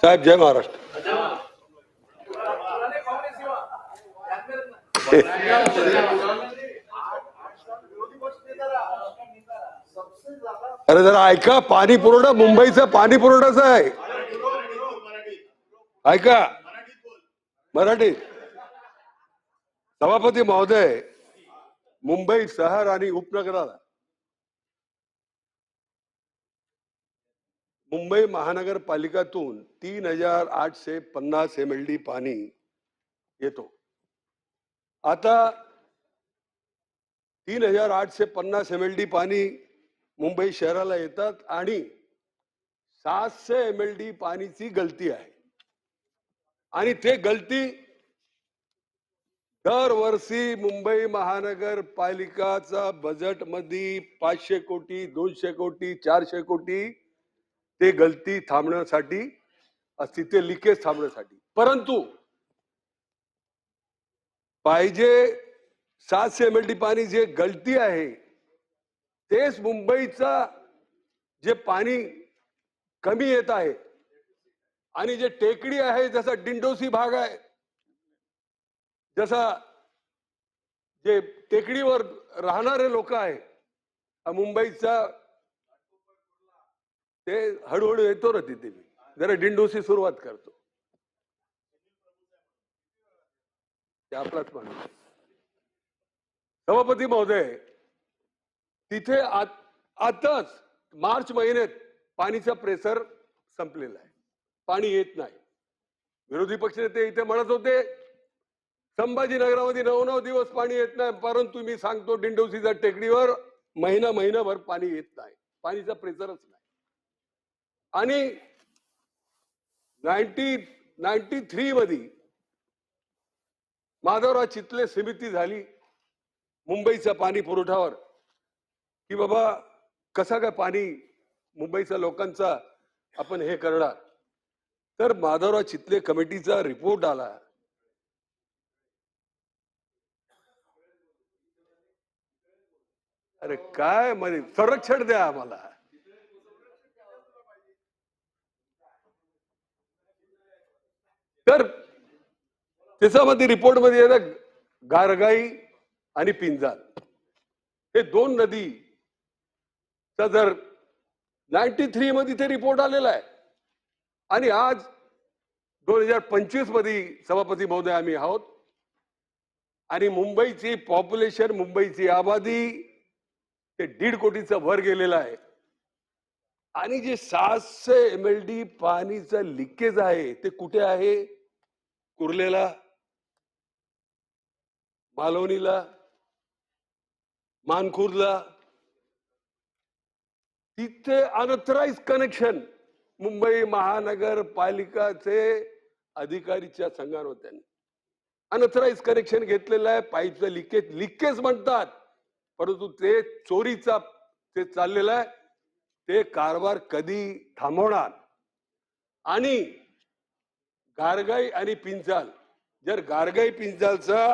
साहेब जय महाराष्ट्र. अरे जरा ऐका पाणी पुरवठा मुंबईचा पाणी पुरवठाच आहे. ऐका. मराठी. सभापती महोदय मुंबई शहर आणि उपनगराला मुंबई महानगरपालिकातून तीन हजार आठशे पन्नास एम एल डी पाणी येतो. आता तीन हजार आठशे पन्नास एम एल डी पाणी मुंबई शहराला येतात आणि सातशे एम एल डी पाणीची गलती आहे. आणि ते गलती दरवर्षी मुंबई महानगरपालिकाचा बजेटमध्ये पाचशे कोटी दोनशे कोटी चारशे कोटी ते गलती थांबण्यासाठी असते ते लिकेज थांबण्यासाठी. परंतु पाहिजे सातशे एम एल डी पाणी जे गलती आहे तेच मुंबईचा जे पाणी कमी येत आहे आणि जे टेकडी आहे जसा डिंडोसी भाग आहे जसा जे टेकडीवर राहणारे लोक आहे मुंबईचा ते हळूहळू येतो ना तिथे मी जरा डिंडोसी सुरुवात करतो. ते आपलाच माणूस सभापती महोदय तिथे आताच मार्च महिन्यात पाणीचा प्रेशर संपलेला आहे. पाणी येत नाही. विरोधी पक्षनेते इथे म्हणत होते संभाजीनगरामध्ये नऊ नऊ दिवस पाणी येत नाही परंतु मी सांगतो डिंडोसीच्या टेकडीवर महिना महिनाभर पाणी येत नाही. पाणीचा प्रेशरच नाही. आणि नाईन्टी नाईन्टी थ्री मध्ये माधवराव चितले समिती झाली मुंबईचा पाणी पुरवठ्यावर की बाबा कसा काय पाणी मुंबईच्या लोकांचा आपण हे करणार? तर माधवराव चितले कमिटीचा रिपोर्ट आला. अरे काय म्हणजे संरक्षण द्या आम्हाला. तर त्याच्यामध्ये रिपोर्टमध्ये गारगाई आणि पिंजाल. हे दोन नदी जर नाईन्टी थ्री मध्ये ते रिपोर्ट आलेला आहे. आणि आज दोन हजार पंचवीसमध्ये सभापती महोदय आम्ही आहोत. आणि मुंबईची पॉप्युलेशन मुंबईची आबादी ते दीड कोटीचं वर गेलेलं आहे. आणि जे सातशे एम एल डी पाणीचं लिकेज आहे ते कुठे आहे? कुर्लेला मालवणीला मानखुर्दला तिथे अनथराइज कनेक्शन मुंबई महानगरपालिकाचे अधिकारीच्या संघावर त्यांनी. अनथराईज कनेक्शन घेतलेलं आहे पाईपचं लिकेज लिकेज म्हणतात. परंतु ते चोरीचा ते चाललेलं आहे. ते कारभार कधी थांबवणार? आणि गारगाई आणि पिंचाल जर गारगाई पिंचालचा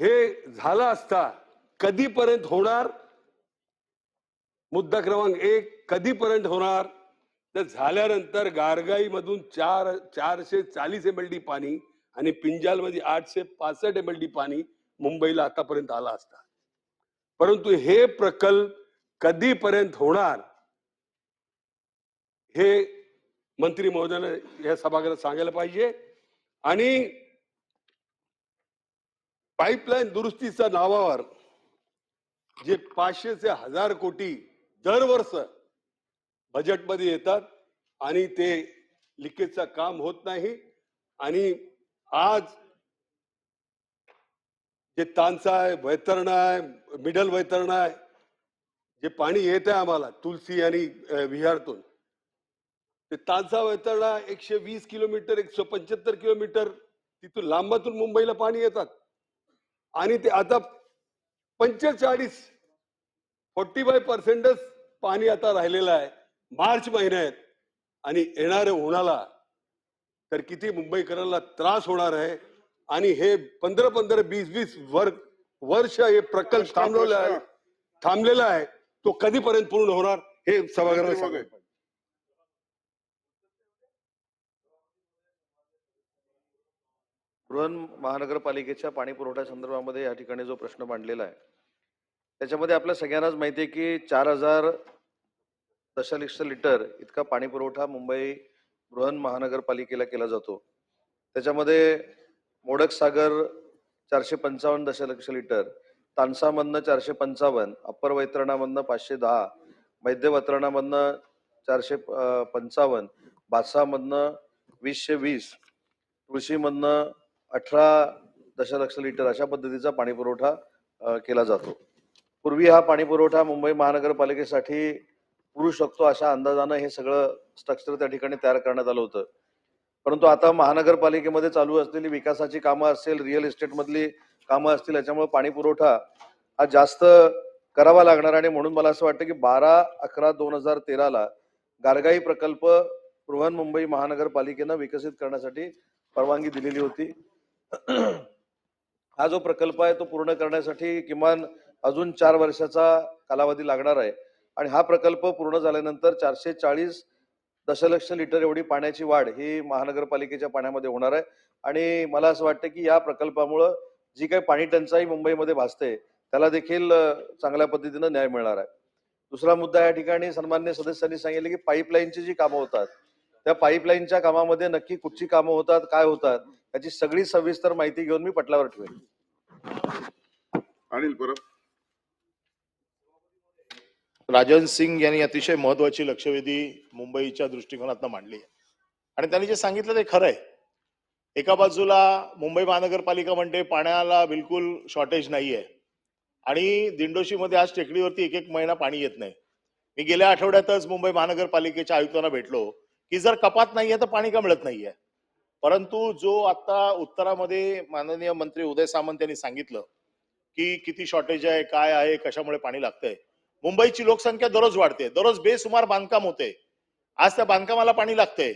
हे झालं असता कधीपर्यंत होणार? मुद्दा क्रमांक एक कधीपर्यंत होणार? तर झाल्यानंतर गारगाई मधून चार चारशे चाळीस एम एल डी पाणी आणि पिंजाल मध्ये आठशे पासष्ट एम एल डी पाणी मुंबईला आतापर्यंत आला असता. परंतु हे प्रकल्प कधीपर्यंत होणार? हे मंत्री महोदयाने या सभागृहात सांगायला पाहिजे. आणि पाईपलाईन दुरुस्तीच्या नावावर जे पाचशे ते हजार कोटी दरवर्ष बजेटमध्ये येतात आणि ते लिकेजचं काम होत नाही आणि आज जे तांचा आहे वैतरणा आहे मिडल वैतरणा आहे जे पाणी येत आहे आम्हाला तुलसी आणि विहारतून ते तांचा वैतरणा एकशे वीस किलोमीटर एकशे पंच्याहत्तर किलोमीटर तिथून लांबातून मुंबईला पाणी येतात. आणि ते आता पंचेचाळीस फोर्टी फाय पर्सेंटच पाणी आता राहिलेलं आहे. मार्च महिन्यात आणि येणाऱ्या उन्हाला तर किती मुंबईकरांना त्रास होणार आहे. आणि हे पंधरा पंधरा वीस वीस वर वर्ष हे प्रकल्प थांबवलेला आहे. थांबलेला आहे. तो कधीपर्यंत पूर्ण होणार हे सभागृहाला बृहन महानगरपालिकेच्या पाणी पुरवठ्या संदर्भामध्ये या ठिकाणी जो प्रश्न मांडलेला आहे त्याच्यामध्ये आपल्या सगळ्यांनाच माहिती आहे की चार हजार दशलक्ष लिटर इतका पाणी पुरवठा मुंबई बृहन महानगरपालिकेला केला जातो. त्याच्यामध्ये मोडक सागर चारशे पंचावन्न दशलक्ष लिटर तानसामधनं चारशे पंचावन्न अप्पर वैतरणामधनं पाचशे दहा मध्य वैतरणामधनं चारशे पंचावन्न बादशामधनं वीसशे वीस तुळशीमधनं अठरा दशलक्ष लिटर अशा पद्धतीचा पाणीपुरवठा केला जातो. पूर्वी हा पाणीपुरवठा मुंबई महानगरपालिकेसाठी पुरू शकतो अशा अंदाजानं हे सगळं स्ट्रक्चर त्या ठिकाणी तयार करण्यात आलं होतं. परंतु आता महानगरपालिकेमध्ये चालू असलेली विकासाची कामं असेल रिअल इस्टेटमधली कामं असतील याच्यामुळे पाणीपुरवठा हा जास्त करावा लागणार आणि म्हणून मला असं वाटतं की बारा अकरा दोन हजार तेराला गारगाई प्रकल्प बृहन मुंबई महानगरपालिकेनं विकसित करण्यासाठी परवानगी दिलेली होती. हा जो प्रकल्प आहे तो पूर्ण करण्यासाठी किमान अजून चार वर्षाचा कालावधी लागणार आहे. आणि हा प्रकल्प पूर्ण झाल्यानंतर चारशे चाळीस दशलक्ष लिटर एवढी पाण्याची वाढ ही महानगरपालिकेच्या पाण्यामध्ये होणार आहे. आणि मला असं वाटतं की या प्रकल्पामुळं जी काही पाणी टंचाई मुंबईमध्ये भासते त्याला देखील चांगल्या पद्धतीनं न्याय मिळणार आहे. दुसरा मुद्दा या ठिकाणी सन्मान्य सदस्यांनी सांगितले की पाईपलाईनची जी कामं होतात त्या पाईपलाईनच्या कामामध्ये नक्की कुठची कामं होतात काय होतात याची सगळी सविस्तर माहिती घेऊन मी पटलावर ठेवेन. अनिल परब राजन सिंग यांनी अतिशय महत्वाची लक्षवेधी मुंबईच्या दृष्टिकोनातून मांडली आहे. आणि त्यांनी जे सांगितलं ते खरं आहे. एका बाजूला मुंबई महानगरपालिका म्हणते पाण्याला बिलकुल शॉर्टेज नाहीये. आणि दिंडोशीमध्ये आज टेकडीवरती एक एक महिना पाणी येत नाही. मी गेल्या आठवड्यातच मुंबई महानगरपालिकेच्या आयुक्तांना भेटलो की जर कपात नाहीये तर पाणी का मिळत नाहीये? परंतु जो आता उत्तरामध्ये माननीय मंत्री उदय सामंत यांनी सांगितलं की किती शॉर्टेज आहे काय आहे कशामुळे पाणी लागतंय मुंबईची लोकसंख्या दररोज वाढते दररोज बेसुमार बांधकाम होते. आज त्या बांधकामाला पाणी लागतंय.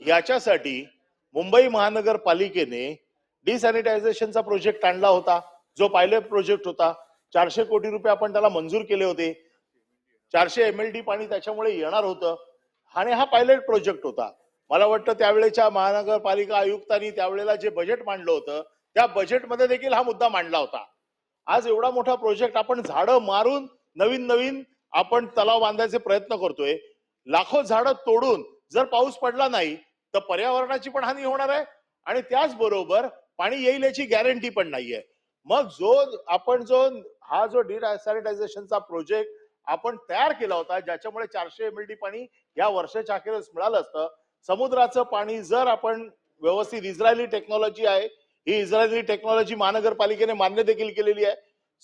याच्यासाठी मुंबई महानगरपालिकेने डिसॅनिटायझेशनचा प्रोजेक्ट आणला होता. जो पायलट प्रोजेक्ट होता. चारशे कोटी रुपये आपण त्याला मंजूर केले होते. चारशे एम एल डी पाणी त्याच्यामुळे येणार होतं. आणि हा पायलट प्रोजेक्ट होता. मला वाटतं त्यावेळेच्या महानगरपालिका आयुक्तांनी त्यावेळेला जे बजेट मांडलं होतं त्या बजेटमध्ये देखील हा मुद्दा मांडला होता. आज एवढा मोठा प्रोजेक्ट आपण झाडं मारून नवीन नवीन आपण तलाव बांधायचे प्रयत्न करतोय. लाखो झाडं तोडून जर पाऊस पडला नाही तर पर्यावरणाची पण हानी होणार आहे आणि त्याचबरोबर पाणी येईल याची गॅरंटी पण नाहीये. मग जो आपण जो हा जो डिसॅनिटायझेशनचा प्रोजेक्ट आपण तयार केला होता ज्याच्यामुळे चारशे एम एल डी पाणी या वर्षाच्या अखेरच मिळालं असतं समुद्राचं पाणी जर आपण व्यवस्थित इस्रायली टेक्नॉलॉजी आहे ही इस्रायली टेक्नॉलॉजी महानगरपालिकेने मान्य देखील केलेली आहे.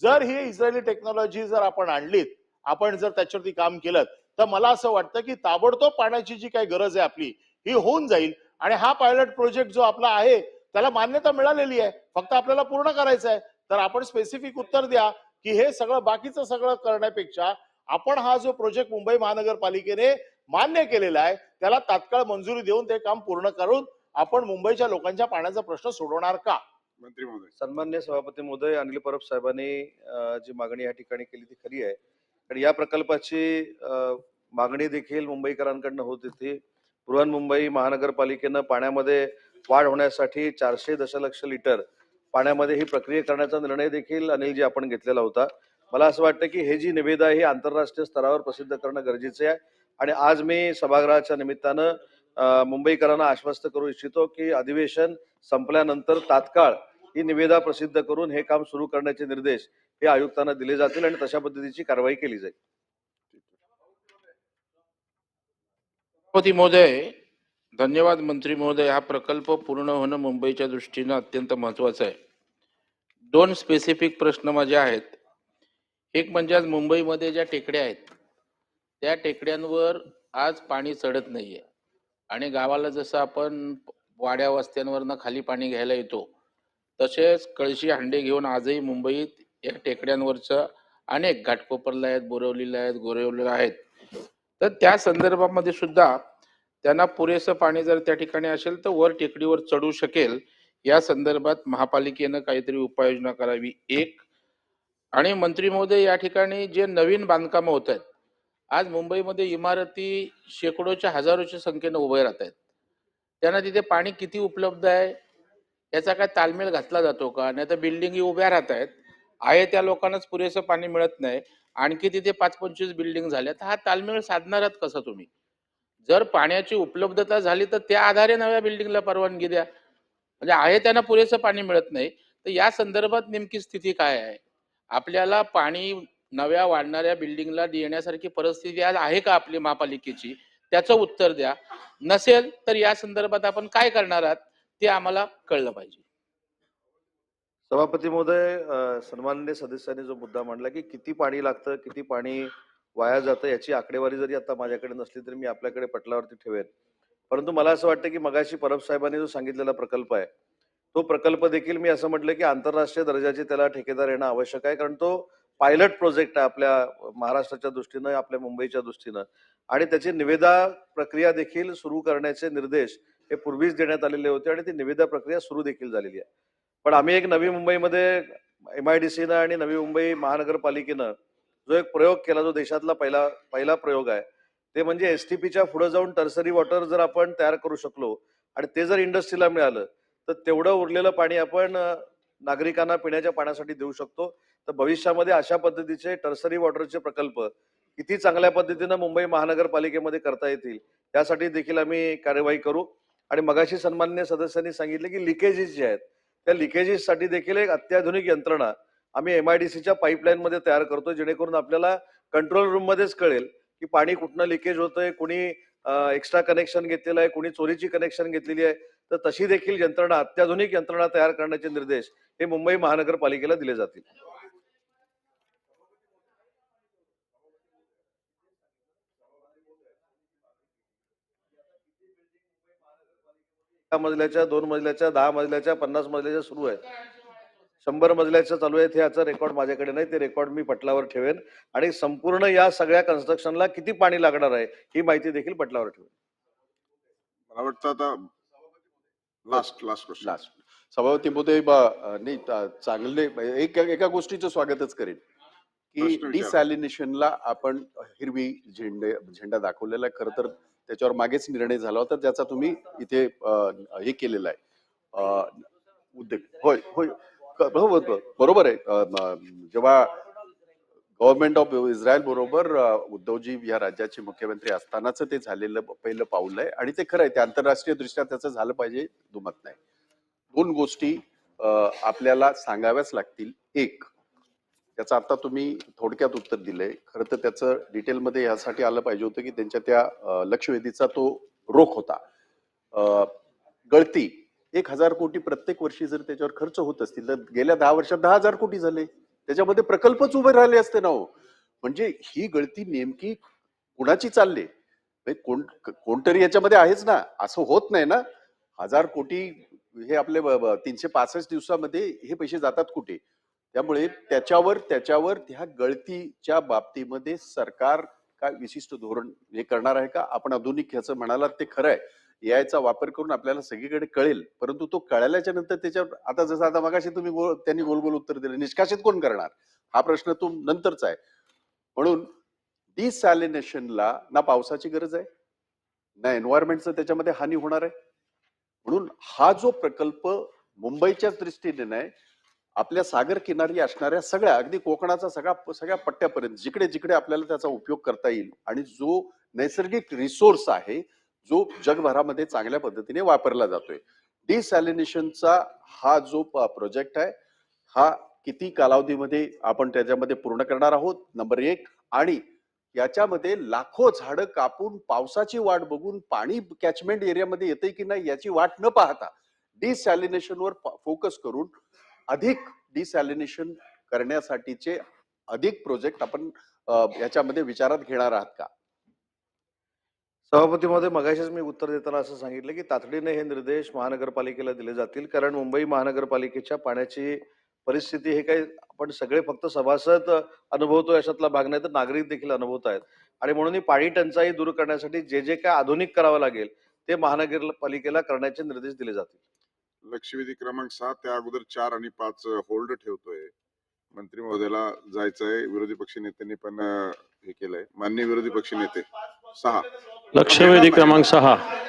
जर ही इस्रायली टेक्नॉलॉजी जर आपण आणलीत आपण जर त्याच्यावरती काम केलं तर मला असं वाटतं की ताबडतोब पाण्याची जी काही गरज आहे आपली ही होऊन जाईल. आणि हा पायलट प्रोजेक्ट जो आपला आहे त्याला मान्यता मिळालेली आहे. फक्त आपल्याला पूर्ण करायचं आहे. तर आपण स्पेसिफिक उत्तर द्या की हे सगळं बाकीचं सगळं करण्यापेक्षा आपण हा जो प्रोजेक्ट मुंबई महानगरपालिकेने मान्य केलेला आहे. त्याला तात्काळ मंजुरी देऊन ते काम पूर्ण करून आपण मुंबईच्या लोकांच्या पाण्याचा प्रश्न सोडवणार का? मंत्री महोदय. सन्मान्य सभापती महोदय अनिल परब साहेबांनी जी मागणी या ठिकाणी केली ती खरी आहे. आणि या प्रकल्पाची मागणी देखील मुंबईकरांकडनं होत होती. बृहन मुंबई महानगरपालिकेनं पाण्यामध्ये वाढ होण्यासाठी चारशे दशलक्ष लिटर पाण्यामध्ये ही प्रक्रिया करण्याचा निर्णय देखील अनिलजी आपण घेतलेला होता. मला असं वाटतं की हे जी निविदा आहे ही आंतरराष्ट्रीय स्तरावर प्रसिद्ध करणं गरजेचे आहे. आणि आज मी सभागृहाच्या निमित्तानं मुंबईकरांना आश्वस्त करू इच्छितो की अधिवेशन संपल्यानंतर तात्काळ ही निविदा प्रसिद्ध करून हे काम सुरू करण्याचे निर्देश हे आयुक्तांना दिले जातील आणि तशा पद्धतीची कारवाई केली जाईल. सभापती महोदय धन्यवाद मंत्री महोदय. हा प्रकल्प पूर्ण होणं मुंबईच्या दृष्टीनं अत्यंत महत्वाचं आहे. दोन स्पेसिफिक प्रश्न माझे आहेत. एक म्हणजे आज मुंबईमध्ये ज्या टेकड्या आहेत त्या टेकड्यांवर आज पाणी चढत नाहीये. आणि गावाला जसं आपण वाड्या वस्त्यांवरनं खाली पाणी घ्यायला येतो तसेच कळशी हांडे घेऊन आजही मुंबईत या टेकड्यांवरचं अनेक घाटकोपरला आहेत बोरवलीला आहेत गोरवलेलं आहेत. तर त्या संदर्भामध्ये सुद्धा त्यांना पुरेसं पाणी जर त्या ठिकाणी असेल तर वर टेकडीवर चढू शकेल. या संदर्भात महापालिकेनं काहीतरी उपाययोजना करावी एक. आणि मंत्री महोदय या ठिकाणी जे नवीन बांधकामं होत आहेत आज मुंबईमध्ये इमारती शेकडोच्या हजारोच्या संख्येनं उभे राहत आहेत. त्यांना तिथे पाणी किती उपलब्ध आहे याचा काय ताळमेळ घातला जातो का? नाही तर बिल्डिंगी उभ्या राहत आहेत. आहे त्या लोकांनाच पुरेसं पाणी मिळत नाही. आणखी तिथे पाच पंचवीस बिल्डिंग झाल्या तर हा ताळमेळ साधणार आहात कसा तुम्ही? जर पाण्याची उपलब्धता झाली तर त्या आधारे नव्या बिल्डिंगला परवानगी द्या. म्हणजे आहे त्यांना पुरेसं पाणी मिळत नाही. तर या संदर्भात नेमकी स्थिती काय आहे? आपल्याला पाणी नव्या वाढणाऱ्या बिल्डिंगला देण्यासारखी परिस्थिती आज आहे का आपली महापालिकेची? त्याचं उत्तर द्या. नसेल तर या संदर्भात आपण काय करणार आहात ते आम्हाला कळलं पाहिजे. सभापती महोदय अ, सन्माननीय सदस्यांनी जो मुद्दा मांडला की किती पाणी लागतं किती पाणी वाया जातं याची आकडेवारी जरी आता माझ्याकडे नसली तरी मी आपल्याकडे पटलावरती ठेवेन. परंतु मला असं वाटतं की मगाशी परब साहेबांनी जो सांगितलेला प्रकल्प आहे तो प्रकल्प देखील मी असं म्हटलं की आंतरराष्ट्रीय दर्जाचे त्याला ठेकेदार येणं आवश्यक आहे कारण तो पायलट प्रोजेक्ट आहे आपल्या महाराष्ट्राच्या दृष्टीनं आपल्या मुंबईच्या दृष्टीनं. आणि त्याची निविदा प्रक्रिया देखील सुरू करण्याचे निर्देश हे पूर्वीच देण्यात आलेले होते आणि ती निविदा प्रक्रिया सुरू देखील झालेली आहे. पण आम्ही एक नवी मुंबईमध्ये एम आय डी सीनं आणि नवी मुंबई महानगरपालिकेनं जो एक प्रयोग केला जो देशातला पहिला पहिला प्रयोग आहे ते म्हणजे एस टी पीच्या पुढे जाऊन टर्सरी वॉटर जर आपण तयार करू शकलो आणि ते जर इंडस्ट्रीला मिळालं तर तेवढं उरलेलं पाणी आपण नागरिकांना पिण्याच्या पाण्यासाठी देऊ शकतो. तर भविष्यामध्ये अशा पद्धतीचे टर्सरी वॉटरचे प्रकल्प किती चांगल्या पद्धतीनं मुंबई महानगरपालिकेमध्ये करता येतील त्यासाठी देखील आम्ही कार्यवाही करू. आणि मगाशी सन्मान्य सदस्यांनी सांगितले की लिकेजेस जे आहेत त्या लिकेजेससाठी देखील एक अत्याधुनिक यंत्रणा आम्ही एम आय डी सीच्या पाईपलाईनमध्ये तयार करतो जेणेकरून आपल्याला कंट्रोल रूममध्येच कळेल की पाणी कुठनं लिकेज होतंय कुणी एक्स्ट्रा कनेक्शन घेतलेलं आहे कुणी चोरीची कनेक्शन घेतलेली आहे. तर तशी देखील यंत्रणा अत्याधुनिक यंत्रणा तयार करण्याचे निर्देश हे मुंबई महानगरपालिकेला दिले जातील. मजल्याच्या दोन मजल्याच्या दहा मजल्याच्या पन्नास मजल्याच्या सुरू आहेत शंभर मजल्याच्या चालू आहेत ह्याचा रेकॉर्ड माझ्याकडे नाही. ते रेकॉर्ड मी पटलावर ठेवेन. आणि संपूर्ण या सगळ्या कन्स्ट्रक्शनला किती पाणी लागणार आहे ही माहिती देखील पटलावर ठेवेन. मला वाटतं आता लास्ट लास्ट क्वेश्चन लास्ट सभापती अ, नाही चांगले एक एका गोष्टीचं स्वागतच करेन. की. डिसॅलिनेशनला आपण हिरवी झेंडे झेंडा दाखवलेला खरं तर त्याच्यावर मागेच निर्णय झाला होता ज्याचा तुम्ही इथे हे केलेला आहे. उद्योग. होय होय. हो, हो, हो. बरोबर आहे. जेव्हा गव्हर्नमेंट ऑफ इस्रायल बरोबर उद्धवजी या राज्याचे मुख्यमंत्री असतानाच ते झालेलं पहिलं पाऊल आहे. आणि ते खरं आहे ते आंतरराष्ट्रीय दृष्ट्या त्याचं झालं पाहिजे दुमत नाही. दोन गोष्टी आपल्याला सांगाव्याच लागतील. एक त्याचं आता तुम्ही थोडक्यात उत्तर दिलंय. खरं तर त्याचं डिटेलमध्ये यासाठी आलं पाहिजे होतं की त्यांच्या त्या लक्षवेधीचा तो रोख होता. गळती एक हजार कोटी प्रत्येक वर्षी जर त्याच्यावर खर्च होत असतील तर गेल्या दहा वर्षात दहा हजार कोटी झाले. त्याच्यामध्ये प्रकल्पच उभे राहिले असते ना हो. म्हणजे ही गळती नेमकी कुणाची चालली? म्हणजे कोण कोणतरी याच्यामध्ये आहेच ना. असं होत नाही ना. हजार कोटी हे आपले तीनशे पासष्ट दिवसामध्ये हे पैसे जातात कुठे? त्यामुळे त्याच्यावर त्याच्यावर त्या गळतीच्या बाबतीमध्ये सरकार काय विशिष्ट धोरण हे करणार आहे का? आपण आधुनिक ह्याचं म्हणालात ते खरं आहे. यायचा वापर करून आपल्याला सगळीकडे कळेल. परंतु तो कळल्याच्या नंतर त्याच्यावर आता जसं आता मगाशी तुम्ही गोल त्यांनी गोल गोल उत्तर दिलं. निष्कासित कोण करणार? हा प्रश्न तो नंतरचा आहे. म्हणून डिसॅलिनेशनला ना पावसाची गरज आहे ना एन्व्हायरमेंटचं त्याच्यामध्ये हानी होणार आहे. म्हणून हा जो प्रकल्प मुंबईच्याच दृष्टीने नाही आपल्या सागर किनारी असणाऱ्या सगळ्या अगदी कोकणाचा सगळा सगळ्या पट्ट्यापर्यंत जिकडे जिकडे आपल्याला त्याचा उपयोग करता येईल आणि जो नैसर्गिक रिसोर्स आहे जो जगभरामध्ये चांगल्या पद्धतीने वापरला जातोय. डिसॅलिनेशनचा हा जो प्रोजेक्ट आहे हा किती कालावधीमध्ये आपण त्याच्यामध्ये पूर्ण करणार आहोत? नंबर एक. आणि याच्यामध्ये लाखो झाडं कापून पावसाची वाट बघून पाणी कॅचमेंट एरियामध्ये येते की नाही याची वाट न पाहता डिसॅलिनेशनवर फोकस करून अधिक डिसॅलिनेशन करण्यासाठीचे अधिक प्रोजेक्ट आपण याच्यामध्ये विचारात घेणार आहात का? सभापतीमध्ये मगाशीच मी उत्तर देताना असं सांगितलं की तातडीने हे निर्देश महानगरपालिकेला दिले जातील कारण मुंबई महानगरपालिकेच्या पाण्याची परिस्थिती हे काही आपण सगळे फक्त सभासद अनुभवतो याच्यातला भाग नाही तर नागरिक देखील अनुभवत आहेत. आणि म्हणून ही पाणी टंचाई दूर करण्यासाठी जे जे काय आधुनिक करावं लागेल ते महानगरपालिकेला करण्याचे निर्देश दिले जातील. लक्षवेधी क्रमांक सहा त्या अगोदर चार आणि पाच होल्ड ठेवतोय. मंत्री महोदयाला जायचंय विरोधी पक्ष नेत्यांनी पण हे केलंय. मान्य विरोधी पक्ष नेते सहा. लक्षवेधी क्रमांक सहा.